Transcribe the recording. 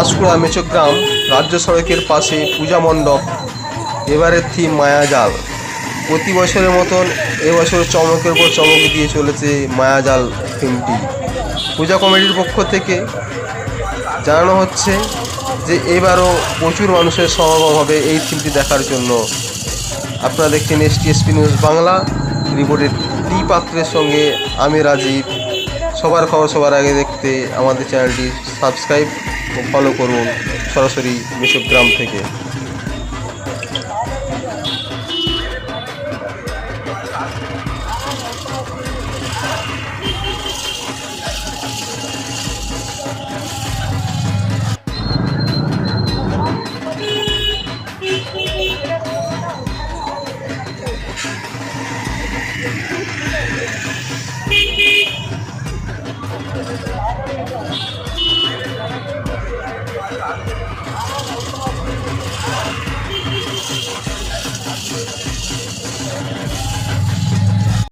পাঁশকুড়া মেচোগ্রাম রাজ্য সড়কের পাশে পূজা মণ্ডপ। এবারের থিম মায়াজাল। প্রতি বছরের মতন এবছর চমকের পর চমক দিয়ে চলেছে মায়াজাল থিমটি। পূজা কমিটির পক্ষ থেকে জানানো হচ্ছে যে এবারও প্রচুর মানুষের সমাগম হবে এই থিমটি দেখার জন্য। আপনারা দেখছেন এস টিএসপি নিউজ বাংলা। রিপোর্টের টি পাত্রের সঙ্গে আমি রাজীব। সবার খবর সবার আগে দেখতে আমাদের চ্যানেলটি সাবস্ক্রাইব ফলো করুন সরাসরি গ্রাম থেকে